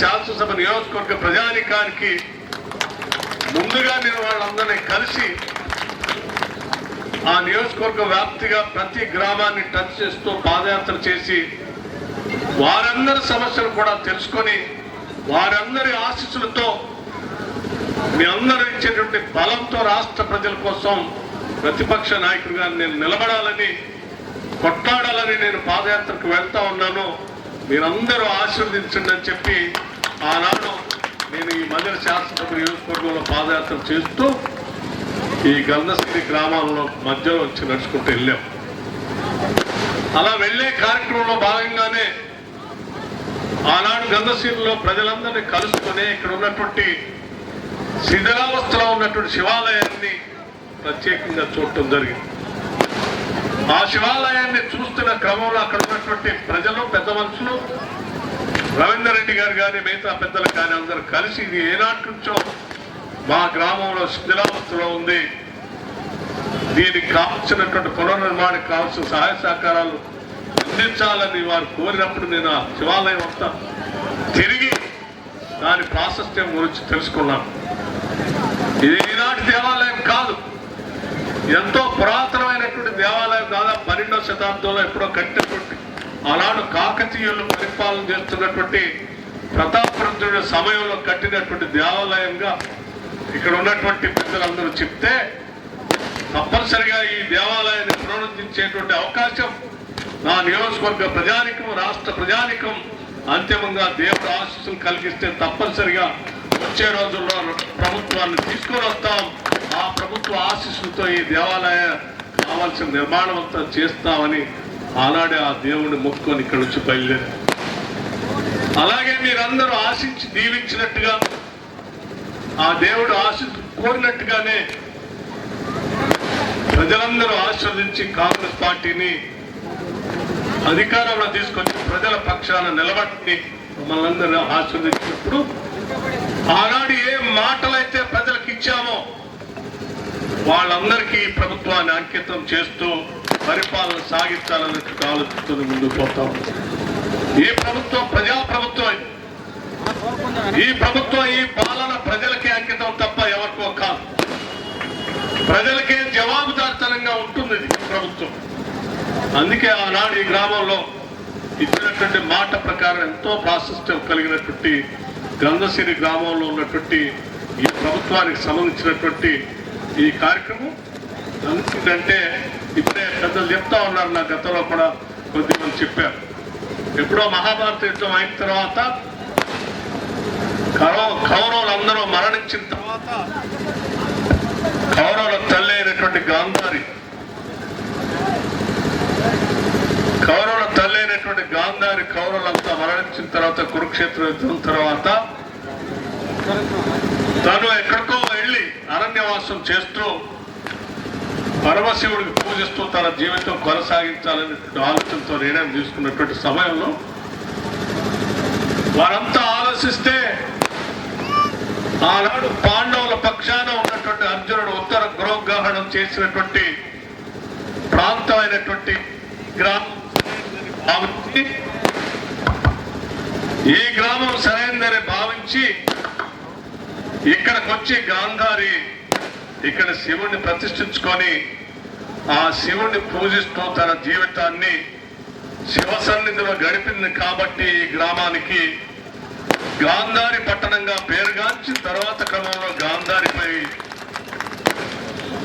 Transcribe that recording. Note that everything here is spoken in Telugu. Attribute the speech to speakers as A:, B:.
A: శాసనసభ నియోజకవర్గ ప్రజానికానికి ముందుగా నేను వాళ్ళందరినీ కలిసి ఆ నియోజకవర్గ వ్యాప్తిగా ప్రతి గ్రామాన్ని టచ్ చేస్తూ పాదయాత్ర చేసి వారందరి సమస్యలు కూడా తెలుసుకొని వారందరి ఆశీస్సులతో మీ అందరూ ఇచ్చేటువంటి బలంతో రాష్ట్ర ప్రజల కోసం ప్రతిపక్ష నాయకుడిగా నేను నిలబడాలని కొట్లాడాలని నేను పాదయాత్రకు వెళ్తా ఉన్నాను. మీరందరూ ఆశీర్వదించండి అని చెప్పి ఆనాడు నేను ఈ మధ్య శాసనసభ నియోజకవర్గంలో పాదయాత్ర చేస్తూ ఈ గంధశ్రీ గ్రామాల్లో మధ్యలో వచ్చి నడుచుకుంటూ వెళ్ళాం. అలా వెళ్ళే కార్యక్రమంలో భాగంగానే ఆనాడు గంధశ్రీలో ప్రజలందరినీ కలుసుకొని ఇక్కడ ఉన్నటువంటి శిథిలావస్థలో ఉన్నటువంటి శివాలయాన్ని ప్రత్యేకంగా చూడటం జరిగింది. ఆ శివాలయాన్ని చూస్తున్న క్రమంలో అక్కడ ఉన్నటువంటి ప్రజలు పెద్ద మనుషులు రవీందర్ రెడ్డి గారు కానీ మిగతా పెద్దలు కానీ అందరూ కలిసి ఇది ఏనాటి నుంచో మా గ్రామంలో శిథిలావస్థలో ఉంది. దీనికి కావాల్సినటువంటి పునర్నిర్మాణానికి కావాల్సిన సహాయ సహకారాలు అందించాలని వారు కోరినప్పుడు నేను ఆ శివాలయం అంతా తిరిగి దాని ప్రాశస్త్యం గురించి తెలుసుకున్నాను. ఇది ఈనాటి దేవాలయం కాదు. ఎంతో పురాతనమైనటువంటి దేవాలయం దాదాపు పన్నెండవ శతాబ్దంలో ఎప్పుడో కట్టినటువంటి ఆనాడు కాకతీయులు పరిపాలన చేస్తున్నటువంటి ప్రతాపరుద్రుడి సమయంలో కట్టినటువంటి దేవాలయంగా ఇక్కడ ఉన్నటువంటి పెద్దలందరూ చెప్తే తప్పనిసరిగా ఈ దేవాలయాన్ని పునరుద్ధరించేటువంటి అవకాశం నా నియోజకవర్గ ప్రజానికం రాష్ట్ర ప్రజానికం అంతిమంగా దేవుడు ఆశీస్సులు కలిగిస్తే తప్పనిసరిగా వచ్చే రోజుల్లో ప్రభుత్వాన్ని తీసుకొని వస్తాం. ఆ ప్రభుత్వ ఆశీస్సులతో ఈ దేవాలయ కావాల్సిన నిర్మాణం అంతా చేస్తామని ఆనాడే ఆ దేవుడిని మొక్కుకొని ఇక్కడ నుంచి బయలుదేరి అలాగే మీరందరూ ఆశించి దీవించినట్టుగా ఆ దేవుడు ఆశ కోరినట్టుగానే ప్రజలందరూ ఆశ్రదించి కాంగ్రెస్ పార్టీని అధికారంలో తీసుకొచ్చి ప్రజల పక్షాన నిలబట్టి మమ్మల్ని అందరూ ఆస్వాదించినప్పుడు ఆనాడు ఏ మాటలైతే వాళ్ళందరికీ ప్రభుత్వాన్ని అంకితం చేస్తూ పరిపాలన సాగించాలని ఆలోచనతో ముందుకు పోతాం ఈ ప్రభుత్వం ప్రజా ప్రభుత్వం ఈ ప్రభుత్వం ఈ పాలన ప్రజలకే అంకితం తప్ప ఎవరికో కాదు. ప్రజలకే జవాబుదారితనంగా ఉంటుంది ప్రభుత్వం. అందుకే ఆనాడు ఈ గ్రామంలో ఇచ్చినటువంటి మాట ప్రకారం ఎంతో ప్రాశస్త్యం కలిగినటువంటి గ్రంథసిరి గ్రామంలో ఉన్నటువంటి ఈ ప్రభుత్వానికి సంబంధించినటువంటి ఈ కార్యక్రమం ఎందుకంటే ఇప్పుడే పెద్దలు చెప్తా ఉన్నారు నా గతంలో కూడా కొద్దిమంది చెప్పారు. ఎప్పుడో మహాభారత యుద్ధం అయిన తర్వాత కౌరవ కౌరవులందరూ మరణించిన తర్వాత కౌరవుల తల్లి అయినటువంటి గాంధారి కౌరవుల తల్లి అయినటువంటి గాంధారి కౌరవులంతా మరణించిన తర్వాత కురుక్షేత్ర యుద్ధం తర్వాత తను ఎక్కడ అరణ్యవాసం చేస్తూ పరమశివుడికి పూజిస్తూ తన జీవితం కొనసాగించాలనే ఆలోచనతో నిర్ణయం తీసుకున్నటువంటి సమయంలో వారంతా ఆలోచిస్తే ఆనాడు పాండవుల పక్షాన ఉన్నటువంటి అర్జునుడు ఉత్తర గృహగ్రహణం చేసినటువంటి ప్రాంతమైనటువంటి గ్రామం భావించి ఈ గ్రామం సరైనదని భావించి ఇక్కడికి వచ్చి గాంధారి ఇక్కడ శివుణ్ణి ప్రతిష్ఠించుకొని ఆ శివుణ్ణి పూజిస్తూ తన జీవితాన్ని శివ సన్నిధిలో గడిపింది కాబట్టి ఈ గ్రామానికి గాంధారి పట్టణంగా పేరుగాంచిన తర్వాత క్రమంలో గాంధారిపై